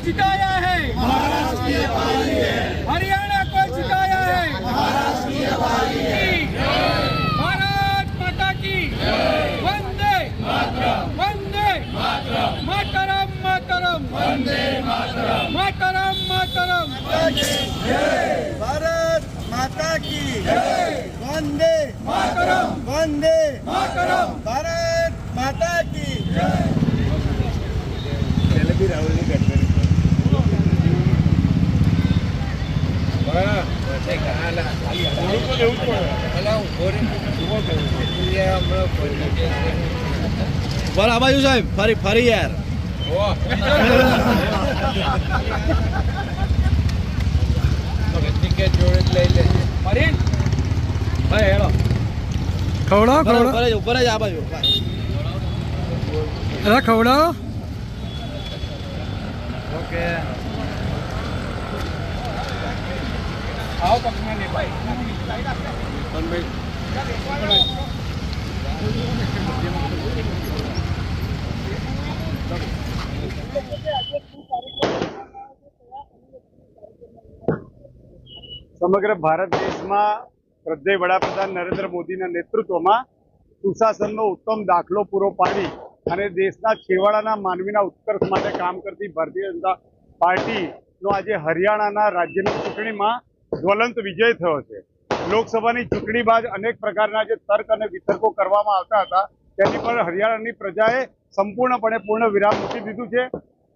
जिताया है हरियाणा को जिताया है भारत माता की वंदे वंदे मातरम मातरम वंदे मातरम मातरम भारत माता की वंदे मातरम वंदे मातरम भारत माता की બરાબર બાજુ સાહેબ ફરી ફરી યાર. ખવડાવો ખવડાવો. ઉપર જ ઉપર જ આ બાજુ અરે ખવડાવો. ઓકે. સમગ્ર ભારત દેશમાં શ્રદ્ધેય વડાપ્રધાન નરેન્દ્ર મોદીના નેતૃત્વમાં સુશાસનનો ઉત્તમ દાખલો પૂરો પાડી અને દેશના છેવાડાના માનવીના ઉત્કર્ષ માટે કામ કરતી ભારતીય જનતા પાર્ટીનો આજે હરિયાણાના રાજ્યની ચૂંટણીમાં જ્વલંત વિજય થયો છે. લોકસભાની ચૂંટણી બાદ અનેક પ્રકારના જે તર્ક અને વિતર્કો કરવામાં આવતા હતા, તેની પર હરિયાણાની પ્રજાએ સંપૂર્ણપણે પૂર્ણ વિરામ મૂકી દીધું છે.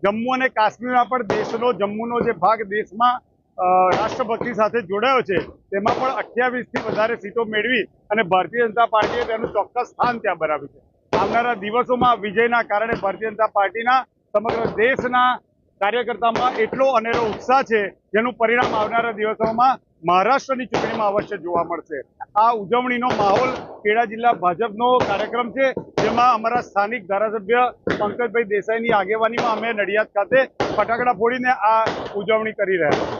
જમ્મુ અને કાશ્મીરમાં પણ દેશનો, જમ્મુનો જે ભાગ દેશમાં રાષ્ટ્રપતિ સાથે જોડાયો છે, તેમાં પણ અઠ્યાવીસથી વધારે સીટો મેળવી અને ભારતીય જનતા પાર્ટીએ તેનું ચોક્કસ સ્થાન ત્યાં બનાવ્યું છે. આવનારા દિવસોમાં વિજયના કારણે ભારતીય જનતા પાર્ટીના સમગ્ર દેશના કાર્યકર્તામાં એટલો અનેરો ઉત્સાહ છે, જેનું પરિણામ આવનારા દિવસોમાં મહારાષ્ટ્રની ચૂંટણીમાં અવશ્ય જોવા મળશે. આ ઉજવણીનો માહોલ ખેડા જિલ્લા ભાજપનો કાર્યક્રમ છે, જેમાં અમારા સ્થાનિક ધારાસભ્ય પંકજભાઈ દેસાઈની આગેવાનીમાં અમે નડિયાદ ખાતે ફટાકડા ફોડીને આ ઉજવણી કરી રહ્યા છીએ.